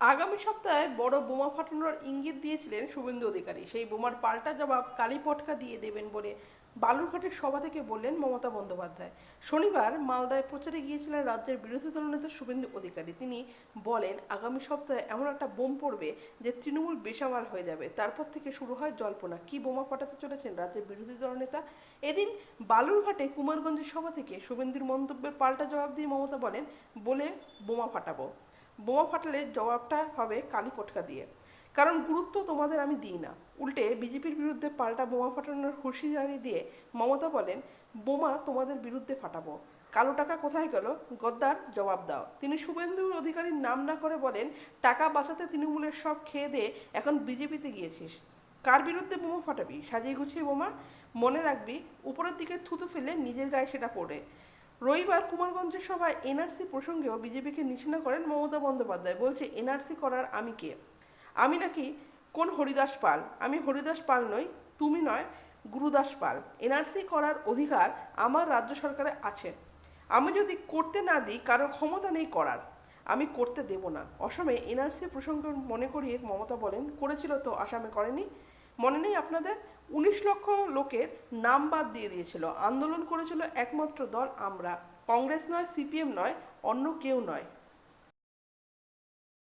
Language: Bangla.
আগামী সপ্তাহে বড় বোমা ফাটানোর ইঙ্গিত দিয়েছিলেন শুভেন্দু অধিকারী। সেই বোমার পাল্টা জবাব কালী পটকা দিয়ে দেবেন বলে বালুরঘাটের সভা থেকে বললেন মমতা বন্দ্যোপাধ্যায়। শনিবার মালদায় প্রচারে গিয়েছিলেন রাজ্যের বিরোধী দলনেতা শুভেন্দু অধিকারী। তিনি বলেন, আগামী সপ্তাহে এমন একটা বোম পড়বে যে তৃণমূল বেসামাল হয়ে যাবে। তারপর থেকে শুরু হয় জল্পনা। কি বোমা ফাটাতে চলেছেন রাজ্যের বিরোধী দলনেতা এদিন বালুরঘাটে কুমারগঞ্জের সভা থেকে শুভেন্দুর মন্তব্যের পাল্টা জবাব দিয়ে মমতা বলেন, বলে বোমা ফাটাবো। বোমা ফাটালে জবাবটা হবে কালী পটকা দিয়ে। কারণ গুরুত্ব তোমাদের আমি দিই না। উল্টে বিজেপির বিরুদ্ধে পাল্টা বোমা ফাটানোর হুঁশিয়ারি দিয়ে মমতা বলেন, বোমা তোমাদের বিরুদ্ধে ফাটাবো। কালো টাকা কোথায় গেল? গদ্দার, জবাব দাও। তিনি শুভেন্দু অধিকারীর নাম না করে বলেন, টাকা বাঁচাতে তৃণমূলের সব খেয়ে দিয়ে এখন বিজেপিতে গিয়েছিস। কার বিরুদ্ধে বোমা ফাটাবি? সাজিয়ে গুছিয়ে বোমা। মনে রাখবি, উপরের দিকে থুতু ফেলে নিজের গায়ে সেটা পড়ে। রবিবার কুমারগঞ্জের সভায় এনআরসি প্রসঙ্গেও বিজেপিকে নিশানা করেন মমতা বন্দ্যোপাধ্যায়। বলছে, এনআরসি করার আমি কে? আমি নাকি কোন হরিদাস পাল? আমি হরিদাস পাল নই, তুমি নয়, গুরুদাস পাল। এনআরসি করার অধিকার আমার রাজ্য সরকারে আছে। আমি যদি করতে না দিই, কারও ক্ষমতা নেই করার। আমি করতে দেব না। অসমে এনআরসি প্রসঙ্গ মনে করিয়ে মমতা বলেন, করেছিল তো, আসামে করেনি। মনে নেই আপনাদের? উনিশ লক্ষ লোকের নাম বাদ দিয়ে দিয়েছিল। আন্দোলন করেছিল একমাত্র দল আমরা। কংগ্রেস নয়, সিপিএম নয়, অন্য কেউ নয়।